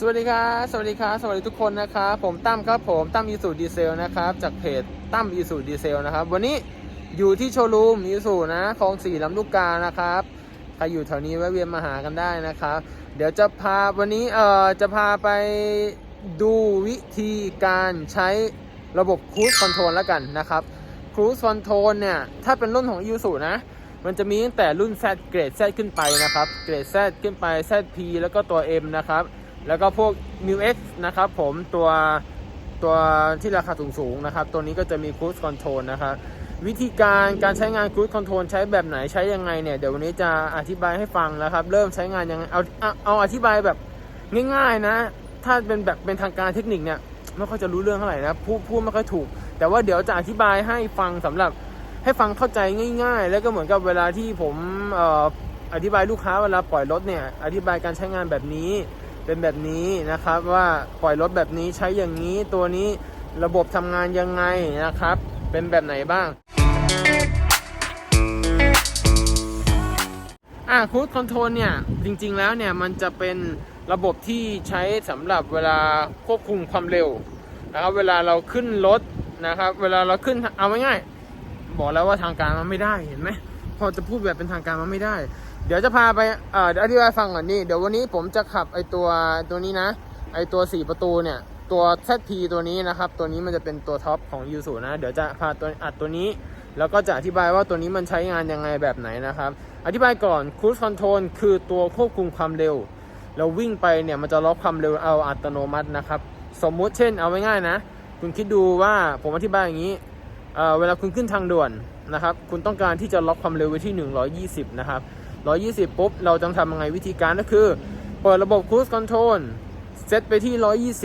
สวัสดีครับสวัสดีครับสวัสดีทุกคนนะครับผมตั้มครับผมตั้มอีสูดีเซลนะครับจากเพจตั้มอีสูดีเซลนะครับ วันนี้อยู่ที่โชว์รูมอีสูนะคลองสี่ลำลูกกานะครับใครอยู่แถวนี้แวะเวียนมาหากันได้นะครับ เดี๋ยวจะพาวันนี้เอ่อจะพาไปดูวิธีการใช้ระบบครู i คอนโทรลแล้วกันนะครับครู i คอนโทรลเนี่ยถ้าเป็นรุ่นของอีสูนะมันจะมีตั้งแต่รุ่น Z เกรด Z ขึ้นไปนะครับ เกรด Z ขึ้นไป ZP แล้วก็ตัว M นะครับ แล้วก็พวก New X นะครับผมตัวตัวที่ราคาสูงๆนะครับ ตัวนี้ก็จะมี Cruise Control นะครับ วิธีการการใช้งาน Cruise Control ใช้แบบไหนใช้ยังไงเนี่ยเดี๋ยววันนี้จะอธิบายให้ฟังนะครับ เริ่มใช้งานยังไงเอาเอาเอาอธิบายแบบง่ายๆนะ ถ้าเป็นแบบเป็นทางการเทคนิคเนี่ยไม่ค่อยจะรู้เรื่องเท่าไหร่นะพูดพูดไม่ค่อยถูก แต่ว่าเดี๋ยวจะอธิบายให้ฟังสำหรับให้ฟังเข้าใจง่าย ๆ แล้วก็เหมือนกับเวลาที่ผมอออธิบายลูกค้าเวลาปล่อยรถเนี่ยอธิบายการใช้งานแบบนี้ เป็นแบบนี้นะครับว่าปล่อยรถแบบนี้ใช้อย่างนี้ตัวนี้ระบบทำงานยังไงนะครับ เป็นแบบไหนบ้างอ่าคูดคอนโทรลเนี่ย จริงๆแล้วเนี่ย มันจะเป็นระบบที่ใช้สำหรับเวลาควบคุมความเร็วนะครับเวลาเราขึ้นรถนะครับ เวลาเราขึ้นเอาง่ายๆบอกแล้วว่าทางการมันไม่ได้เห็นไหมพอจะพูดแบบเป็นทางการมันไม่ได้ เดี๋ยวจะพาไปเอ่อเดี๋ยวอธิบายฟังก่อนนี่ เดี๋ยววันนี้ผมจะขับไอตัวตัวนี้นะ ไอตัว4ประตูเนี่ย ตัว ZP ตัวนี้นะครับ ตัวนี้มันจะเป็นตัวท็อปของ u ูนะ เดี๋ยวจะพาตัวอัดตัวนี้ แล้วก็จะอธิบายว่าตัวนี้มันใช้งานยังไงแบบไหนนะครับ อธิบายก่อน Cruise Control คือตัวควบคุมความเร็ว เราวิ่งไปเนี่ยมันจะล็อกความเร็วเอาอัตโนมัตินะครับ สมมุติเช่นเอาไว้ง่ายนะ คุณคิดดูว่าผมอธิบายอย่างนี้เอ่อเวลาคุณขึ้นทางด่วนนะครับ คุณต้องการที่จะล็อกความเร็วไว้ที่ 120 นะครับ 120 ปุ๊บ เราจะทำยังไงวิธีการก็คือ เปิดระบบ Cruise Control เซตไปที่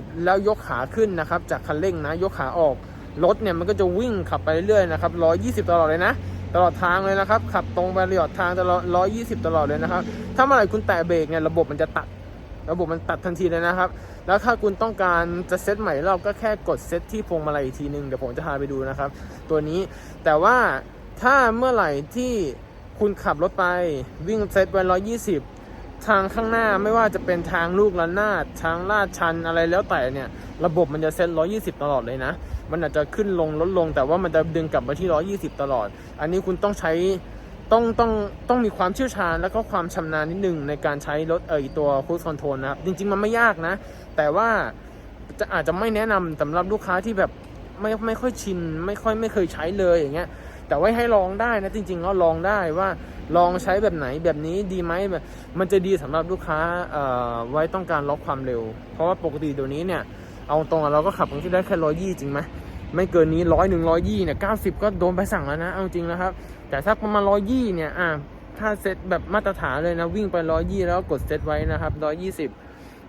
120 แล้วยกขาขึ้นนะครับ จากคันเร่งนะ ยกขาออก รถเนี่ยมันก็จะวิ่งขับไปเรื่อยๆนะครับ 120 ตลอดเลยนะ ตลอดทางเลยนะครับ ขับตรงไปตลอดทางตลอด 120 ตลอดเลยนะครับ ถ้าเมื่อไหร่คุณแตะเบรกเนี่ยระบบมันจะตัด ระบบมันตัดทันทีเลยนะครับ แล้วถ้าคุณต้องการจะเซตใหม่รอบก็แค่กดเซตที่พวงมาลัยอีกทีหนึ่งเดี๋ยวผมจะพาไปดูนะครับ ตัวนี้ แต่ว่าถ้าเมื่อไหร่ที่ คุณขับรถไปวิ่งเซตไว้120ทางข้างหน้าไม่ว่าจะเป็นทางลูกระนาดทางลาดชันอะไรแล้วแต่เนี่ย ระบบมันจะเซต120ตลอดเลยนะ มันอาจจะขึ้นลงลดลง แต่ว่ามันจะดึงกลับมาที่120ตลอด อันนี้คุณต้องใช้ต้องต้องต้องมีความเชี่ยวชาญแล้วก็ความชำนาญนิดนึงในการใช้รถเออตัวคู i คอนโทรลนะครับ จริง ๆ มันไม่ยากนะ แต่ว่าจะอาจจะไม่แนะนำสำหรับลูกค้าที่แบบไม่ไม่ค่อยชิน ไม่ค่อยไม่เคยใช้เลยอย่างเงี้ย แต่ว่าให้ลองได้นะจริงๆก็ลองได้ว่าลองใช้แบบไหนแบบนี้ดีไหมแบบมันจะดีสำหรับลูกค้าไว้ต้องการล็อกความเร็ว เพราะว่าปกติเดี๋ยวนี้เนี่ย เอาตรงเราก็ขับกันที่ได้แค่ร้อยยี่จริงไหมไม่เกินนี้ร้อยหนึ่งร้อยยี่เนี่ยเก้าสิบก็โดนไปสั่งแล้วนะเอาจริงนะครับ แต่ถ้าประมาณร้อยยี่เนี่ยอะถ้าเซตแบบมาตรฐานเลยนะวิ่งไปร้อยยี่แล้วกดเซตไว้นะครับร้อยยี่สิบ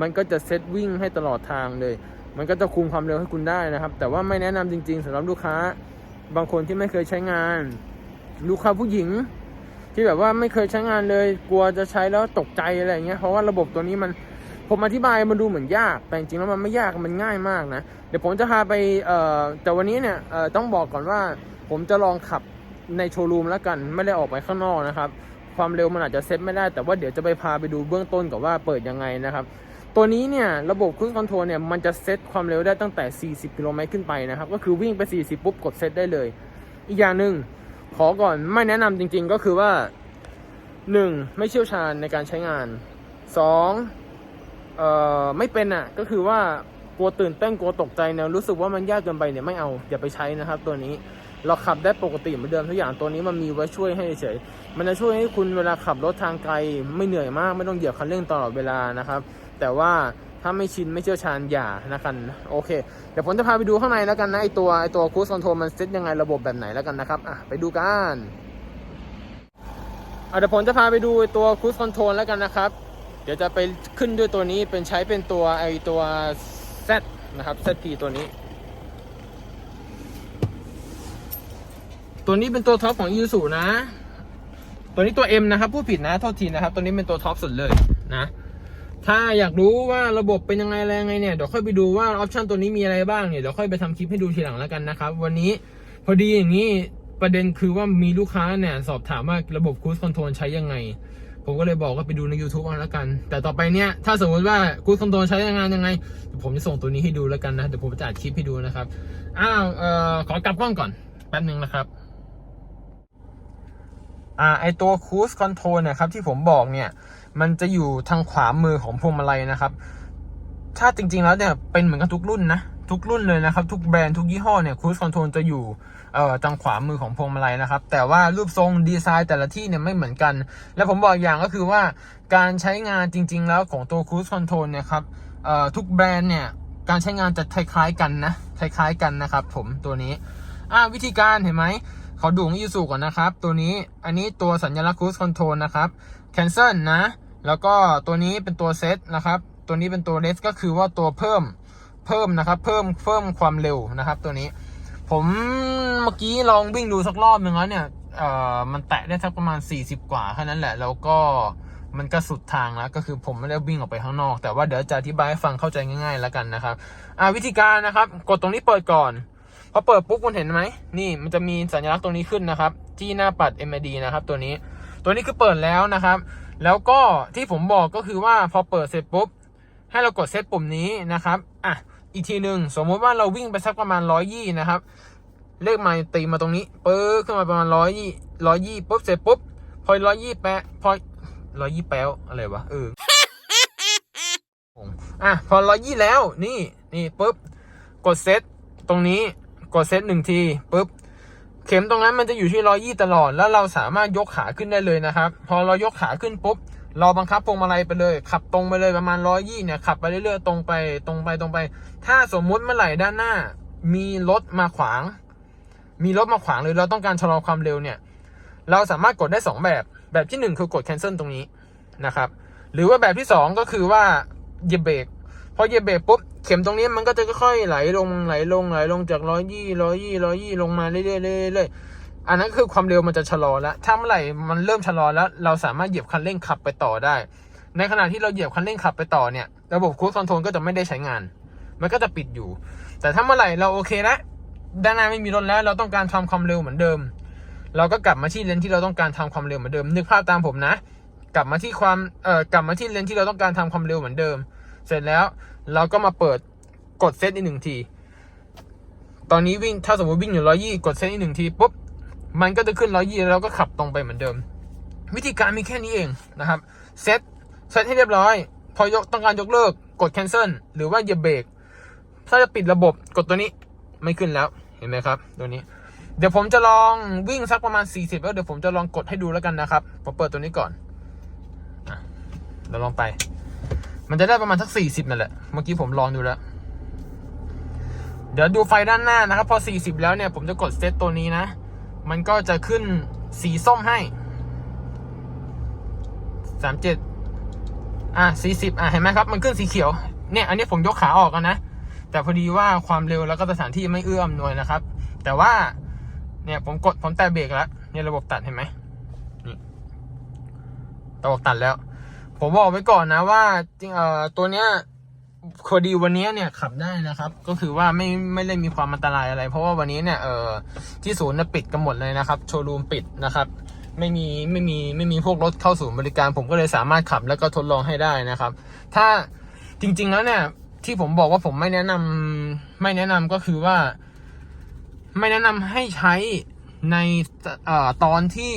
มันก็จะเซตวิ่งให้ตลอดทางเลย มันก็จะคุมความเร็วให้คุณได้นะครับ แต่ว่าไม่แนะนำจริง ๆสำหรับลูกค้า บางคนที่ไม่เคยใช้งาน ลูกค้าผู้หญิง ที่แบบว่าไม่เคยใช้งานเลย กลัวจะใช้แล้วตกใจอะไรเงี้ยเพราะว่าระบบตัวนี้มันผมอธิบายมันดูเหมือนยาก แต่จริงแล้วมันไม่ยากมันง่ายมากนะเดี๋ยวผมจะพาไปเอ่อแต่วันนี้เนี่ยเอ่อต้องบอกก่อนว่า ผมจะลองขับในโชว์รูมแล้วกันไม่ได้ออกไปข้างนอกนะครับ ความเร็วมันอาจจะเซ็ตไม่ได้แต่ว่าเดี๋ยวจะไปพาไปดูเบื้องต้นก่อนว่าเปิดยังไงนะครับ ตัวนี้เนี่ยระบบค u i คอนโทรลเนี่ยมันจะเซตความเร็วได้ตั้งแต่ 40 กิโลเมตรขึ้นไปนะครับ ก็คือวิ่งไป 40 ปุ๊บกดเซตได้เลย อีกอย่างหนึ่งขอก่อนไม่แนะนำจริงๆก็คือว่า 1. ไม่เชี่ยวชาญในการใช้งาน 2. เอ่อไม่เป็นอะก็คือว่ากลัวตื่นเต้นกลัวตกใจเนี่ยรู้สึกว่ามันยากเกินไปเนี่ยไม่เอาอย่าไปใช้นะครับตัวนี้ เราขับได้ปกติเหมือนเดิมทุกอย่างตัวนี้มันมีไว้ช่วยให้เฉย มันจะช่วยให้คุณเวลาขับรถทางไกล ไม่เหนื่อยมากไม่ต้องเหยียบคันเร่งตลอดเวลานะครับ แต่ว่าถ้าไม่ชินไม่เชี่ยวชาญอย่านะครับโอเค เดี๋ยวผมจะพาไปดูข้างในแล้วกันนะไอตัวไอตัวคูสคอนโทรลมันเซตยังไงระบบแบบไหนแล้วกันนะครับอะไปดูกันอะเดี๋ยวผมจะพาไปดูตัวคูสคอนโทรลแล้วกันนะครับเดี๋ยวจะไปขึ้นด้วยตัวนี้เป็นใช้เป็นตัวไอตัว Z นะครับ ZP ตัวนี้ ตัวนี้เป็นตัวท็อปของ u ูสูนะ ตัวนี้ตัว M นะครับพูดผิดนะโทษทีนะครับ ตัวนี้เป็นตัวท็อปสุดเลยนะ ถ้าอยากรู้ว่าระบบเป็นยังไงอะไรยังไงเนี่ยเดี๋ยวค่อยไปดูว่าออปชันตัวนี้มีอะไรบ้างเนี่ยเดี๋ยวค่อยไปทำคลิปให้ดูทีหลังแล้วกันนะครับ วันนี้พอดีอย่างนี้ประเด็นคือว่ามีลูกค้าเนี่ยสอบถามว่าระบบ Cruise Control ใช้ยังไง ผมก็เลยบอกว่าไปดูใน YouTube เอาแล้วกัน แต่ต่อไปเนี่ยถ้าสมมติว่ากูคอนโทรลใช้ยังไงเดี๋ยวผมจะส่งตัวนี้ให้ดูแล้วกันนะเดี๋ยวผมจะอัดคลิปให้ดูนะครับอ้าวเอ่อขอกลับกล้องก่อนแป๊บนึงนะครับ อ่าไอตัว Cruise Control เนี่ยครับที่ผมบอกเนี่ยมันจะอยู่ทางขวามือของพวงมาลัยนะครับ ถ้าจริงๆแล้วเนี่ยเป็นเหมือนกันทุกรุ่นนะทุกรุ่นเลยนะครับ ทุกแบรนด์ทุกยี่ห้อเนี่ย Cruise Control จะอยู่เอ่อทางขวามือของพวงมาลัยนะครับ แต่ว่ารูปทรงดีไซน์แต่ละที่เนี่ยไม่เหมือนกัน และผมบอกอย่างก็คือว่าการใช้งานจริง ๆ แล้วของตัว Cruise Control เนี่ยครับเอ่อทุกแบรนด์เนี่ยการใช้งานจะคล้ายๆกันนะคล้ายๆกันนะครับ ผมตัวนี้อ่าวิธีการเห็นไหม ขอดูของ Isuzu ก่อนนะครับ ตัวนี้อันนี้ตัวสัญลักษณ์ Cruise Control นะครับ Cancel นะ แล้วก็ตัวนี้เป็นตัวเซตนะครับ ตัวนี้เป็นตัวเลสก็คือว่าตัวเพิ่มเพิ่มนะครับ เพิ่มเพิ่มความเร็วนะครับ ตัวนี้ ผมเมื่อกี้ลองวิ่งดูสักรอบหนึ่งแล้วเนี่ยเอ่อมันแตะได้สักประมาณ 40 กว่าแค่นั้นแหละ แล้วก็มันก็สุดทางแล้วก็คือผมไม่ได้วิ่งออกไปข้างนอก แต่ว่าเดี๋ยวจะอธิบายให้ฟังเข้าใจง่ายๆแล้วกันนะครับ อ่าวิธีการนะครับ กดตรงนี้เปิดก่อน พอเปิดปุ๊บคุณเห็นไหมนี่มันจะมีสัญลักษณ์ตรงนี้ขึ้นนะครับ ที่หน้าปัด MID นะครับ ตัวนี้ ตัวนี้คือเปิดแล้วนะครับ แล้วก็ที่ผมบอกก็คือว่าพอเปิดเสร็จปุ๊บ ให้เรากดเซตปุ่มนี้นะครับอะอีกทีหนึ่งสมมติว่าเราวิ่งไปสักประมาณร้อยยี่นะครับ เลขไมล์ตีมาตรงนี้ปึ๊บขึ้นมาประมาณร้อยยี่ร้อยยี่ปุ๊บเสร็จปุ๊บ พอร้อยยี่แปะพอร้อยยี่แป๊วอะไรวะเอออะพอร้อยยี่แล้วนี่นี่ปุ๊บ กดเซตตรงนี้ กดเซตหนึ่งทีปุ๊บเข็มตรงนั้นมันจะอยู่ที่ร้อยี่ตลอด แล้วเราสามารถยกขาขึ้นได้เลยนะครับ พอเรายกขาขึ้นปุ๊บเราบังคับพวงมาลัยไปเลย ขับตรงไปเลยประมาณร้อยี่เนี่ยขับไปเรื่อยๆตรงไปตรงไปตรงไป ถ้าสมมุติเมื่อไหร่ด้านหน้า มีรถมาขวาง มีรถมาขวางหรือเราต้องการชะลอความเร็วเนี่ย เราสามารถกดได้สองแบบแบบที่หนึ่งคือกด cancel ตรงนี้นะครับ หรือว่าแบบที่สองก็คือว่าเหยียบเบรก พอเหยียบเบรกปุ๊บเข็มตรงนี้มันก็จะค่อยๆไหลลงไหลลงไหลลงจากร้อยยี่ร้อยยี่ร้อยยี่ลงมาเรื่อยๆเรื่อยๆอันนั้นคือความเร็วมันจะชะลอแล้วถ้าเมื่อไหร่มันเริ่มชะลอแล้ว เราสามารถเหยียบคันเร่งขับไปต่อได้ ในขณะที่เราเหยียบคันเร่งขับไปต่อเนี่ยระบบคูดคอนโทรลก็จะไม่ได้ใช้งาน มันก็จะปิดอยู่ แต่ถ้าเมื่อไหร่เราโอเคแล้วด้านหน้าไม่มีรถแล้ว เราต้องการทำความเร็วเหมือนเดิม เราก็กลับมาที่เลนที่เราต้องการทำความเร็วเหมือนเดิมนึกภาพตามผมนะ กลับมาที่ความเอ่อกลับมาที่เลนที่เราต้องการทำความเร็วเหมือนเดิม เสร็จแล้วเราก็มาเปิดกดเซตอีกหนึ่งที ตอนนี้วิ่งถ้าสมมติวิ่งอยู่ร้อยี่กดเซตอีกหนึ่งทีปุ๊บมันก็จะขึ้นร้อยี่แล้วเราก็ขับตรงไปเหมือนเดิม วิธีการมีแค่นี้เองนะครับเซตเซตให้เรียบร้อย พอยกต้องการยกเลิกกด cancel หรือว่าเหยียบเบรกถ้าจะปิดระบบกดตัวนี้ไม่ขึ้นแล้วเห็นไหมครับ ตัวนี้ เดี๋ยวผมจะลองวิ่งสักประมาณ 40 แล้วเดี๋ยวผมจะลองกดให้ดูแล้วกันนะครับผมเปิดตัวนี้ก่อนเราลองไป มันจะได้ประมาณสัก40นั่นแหละ เมื่อกี้ผมลองดูแล้ว เดี๋ยวดูไฟด้านหน้านะครับ พอ40แล้วเนี่ย ผมจะกดเซตตัวนี้นะ มันก็จะขึ้นสีส้มให้37อะ40อะ เห็นไหมครับ มันขึ้นสีเขียว เนี่ย อันนี้ผมยกขาออกกันนะ แต่พอดีว่าความเร็วแล้วก็สถานที่ไม่เอื้ออำนวยนะครับ แต่ว่า เนี่ยผมกดผมแตะเบรกแล้ว เนี่ยระบบตัดเห็นไหมระบบตัดแล้ว ผมบอกไว้ก่อนนะว่าเอ่อตัวเนี้ยพอดีวันนี้เนี่ยขับได้นะครับ ก็คือว่าไม่ไม่ได้มีความอันตรายอะไร เพราะว่าวันนี้เนี่ยเอ่อที่ศูนย์เนี่ยปิดกันหมดเลยนะครับ โชว์รูมปิดนะครับ ไม่มีไม่มีไม่มีพวกรถเข้าศูนย์บริการ ผมก็เลยสามารถขับแล้วก็ทดลองให้ได้นะครับ ถ้าจริง ๆ แล้วเนี่ย ที่ผมบอกว่าผมไม่แนะนำไม่แนะนำก็คือว่า ไม่แนะนำให้ใช้ในเอ่อตอนที่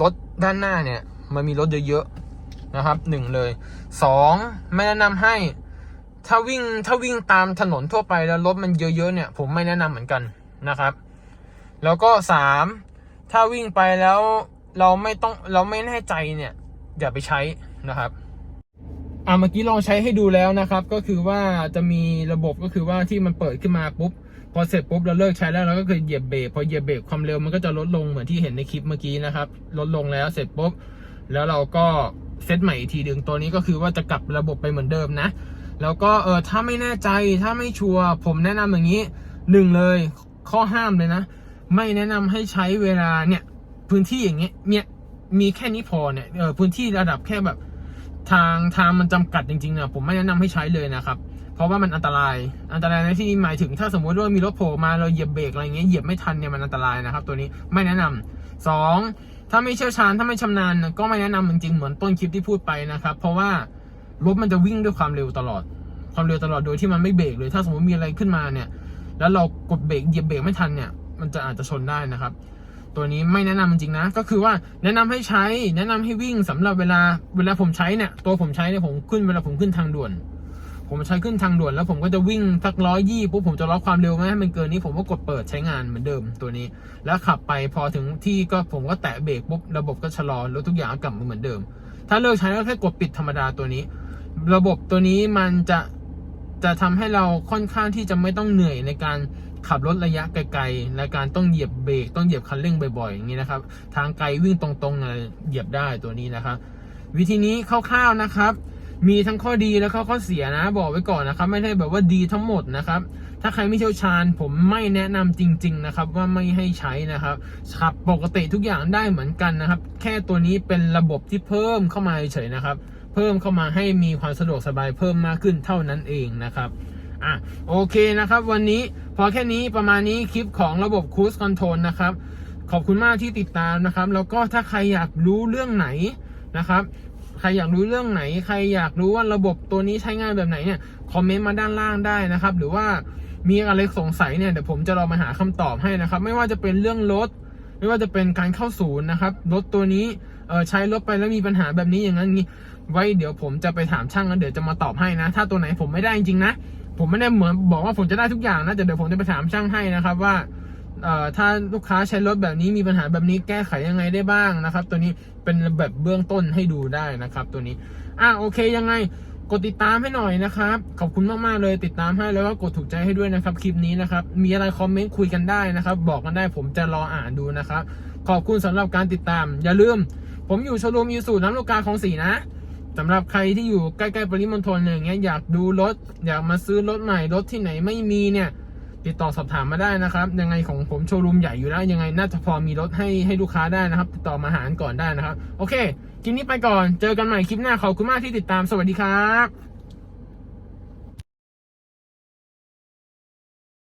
รถด้านหน้าเนี่ย มันมีรถเยอะๆ นะครับหนึ่งเลยสองไม่แนะนำให้ถ้าวิ่งถ้าวิ่งตามถนนทั่วไปแล้วรถมันเยอะๆเนี่ย ผมไม่แนะนำเหมือนกันนะครับ แล้วก็สามถ้าวิ่งไปแล้วเราไม่ต้องเราไม่แน่ใจเนี่ยอย่าไปใช้นะครับอ่าเมื่อกี้ลองใช้ให้ดูแล้วนะครับ ก็คือว่าจะมีระบบก็คือว่าที่มันเปิดขึ้นมาปุ๊บพอเสร็จปุ๊บเราเลิกใช้แล้วเราก็คือเหยียบเบรกพอเหยียบเบรกความเร็วมันก็จะลดลงเหมือนที่เห็นในคลิปเมื่อกี้นะครับ ลดลงแล้วเสร็จปุ๊บแล้วเราก็ เซตใหม่อีกทีดึงตัวนี้ก็คือว่าจะกลับระบบไปเหมือนเดิมนะ แล้วก็เออถ้าไม่แน่ใจถ้าไม่ชัวร์ผมแนะนำอย่างนี้หนึ่งเลยข้อห้ามเลยนะ ไม่แนะนำให้ใช้เวลาเนี่ยพื้นที่อย่างเงี้ยเนี่ยมีแค่นี้พอเนี่ยเออพื้นที่ระดับแค่แบบทางทางมันจำกัดจริงๆเนี่ยผมไม่แนะนำให้ใช้เลยนะครับ เพราะว่ามันอันตราย อันตรายในที่นี้หมายถึงถ้าสมมติว่ามีรถโผล่มาเราเหยียบเบรกอะไรเงี้ยเหยียบไม่ทันเนี่ยมันอันตรายนะครับ ตัวนี้ไม่แนะนำสอง ถ้าไม่เชี่ยวชาญถ้าไม่ชำนาญก็ไม่แนะนำจริงๆเหมือนต้นคลิปที่พูดไปนะครับ เพราะว่ารถมันจะวิ่งด้วยความเร็วตลอด ความเร็วตลอดโดยที่มันไม่เบรกเลย ถ้าสมมติมีอะไรขึ้นมาเนี่ย แล้วเรากดเบรกเหยียบเบรกไม่ทันเนี่ย มันจะอาจจะชนได้นะครับ ตัวนี้ไม่แนะนำจริงนะ ก็คือว่าแนะนำให้ใช้ แนะนำให้วิ่งสำหรับเวลาเวลาผมใช้เนี่ย ตัวผมใช้เนี่ยผมขึ้นเวลาผมขึ้นทางด่วน ผมใช้ขึ้นทางด่วนแล้วผมก็จะวิ่งสักร้อยยี่ปุ๊บผมจะล็อกความเร็วไม่ให้มันเกินนี้ ผมก็กดเปิดใช้งานเหมือนเดิมตัวนี้ แล้วขับไปพอถึงที่ก็ผมก็แตะเบรกปุ๊บระบบก็ชะลอแล้วทุกอย่างกลับมาเหมือนเดิม ถ้าเลิกใช้ก็แค่กดปิดธรรมดาตัวนี้ ระบบตัวนี้มันจะจะทำให้เราค่อนข้างที่จะไม่ต้องเหนื่อยในการขับรถระยะไกลๆ และการต้องเหยียบเบรกต้องเหยียบคันเร่งบ่อยๆ อย่างนี้นะครับ ทางไกลวิ่งตรงๆนะเหยียบได้ตัวนี้นะครับ วิธีนี้คร่าวๆนะครับ มีทั้งข้อดีและข้อข้อเสียนะ บอกไว้ก่อนนะครับ ไม่ได้แบบว่าดีทั้งหมดนะครับ ถ้าใครไม่เชี่ยวชาญ ผมไม่แนะนำจริง ๆ นะครับ ว่าไม่ให้ใช้นะครับขับปกติทุกอย่างได้เหมือนกันนะครับ แค่ตัวนี้เป็นระบบที่เพิ่มเข้ามาเฉยๆนะครับ เพิ่มเข้ามาให้มีความสะดวกสบายเพิ่มมากขึ้นเท่านั้นเองนะครับอะโอเคนะครับ วันนี้พอแค่นี้ประมาณนี้คลิปของระบบ Cruise Control นะครับขอบคุณมากที่ติดตามนะครับ แล้วก็ถ้าใครอยากรู้เรื่องไหนนะครับ ใครอยากรู้เรื่องไหน ใครอยากรู้ว่าระบบตัวนี้ใช้งานแบบไหนเนี่ยคอมเมนต์มาด้านล่างได้นะครับ หรือว่ามีอะไรสงสัยเนี่ยเดี๋ยวผมจะลองมาหาคำตอบให้นะครับ ไม่ว่าจะเป็นเรื่องรถไม่ว่าจะเป็นการเข้าศูนย์นะครับรถตัวนี้เออใช้รถไปแล้วมีปัญหาแบบนี้อย่างนั้นนี้ ไว้เดี๋ยวผมจะไปถามช่างแล้วเดี๋ยวจะมาตอบให้นะ ถ้าตัวไหนผมไม่ได้จริงๆนะ ผมไม่ได้เหมือนบอกว่าผมจะได้ทุกอย่างนะแต่เดี๋ยวผมจะไปถามช่างให้นะครับว่า ถ้าลูกค้าใช้รถแบบนี้มีปัญหาแบบนี้แก้ไขยังไงได้บ้างนะครับ ตัวนี้เป็นแบบเบื้องต้นให้ดูได้นะครับ ตัวนี้อะโอเคยังไงกดติดตามให้หน่อยนะครับ ขอบคุณมากๆเลยติดตามให้แล้วก็กดถูกใจให้ด้วยนะครับคลิปนี้นะครับ มีอะไรคอมเมนต์คุยกันได้นะครับ บอกกันได้ผมจะรออ่านดูนะครับ ขอบคุณสำหรับการติดตาม อย่าลืม ผมอยู่โชว์รูมยูสูน้ำลูกกาของสีนะสำหรับใครที่อยู่ใกล้ๆปริมณฑลอย่างเงี้ยอยากดูรถ อยากมาซื้อรถใหม่รถที่ไหนไม่มีเนี่ย ติดต่อสอบถามมาได้นะครับ ยังไงของผมโชว์รูมใหญ่อยู่แล้ว ยังไงน่าจะพอมีรถให้ให้ลูกค้าได้นะครับ ติดต่อมาหารก่อนได้นะครับ โอเคคลิปนี้ไปก่อน เจอกันใหม่คลิปหน้าขอบคุณมากที่ติดตามสวัสดีครับ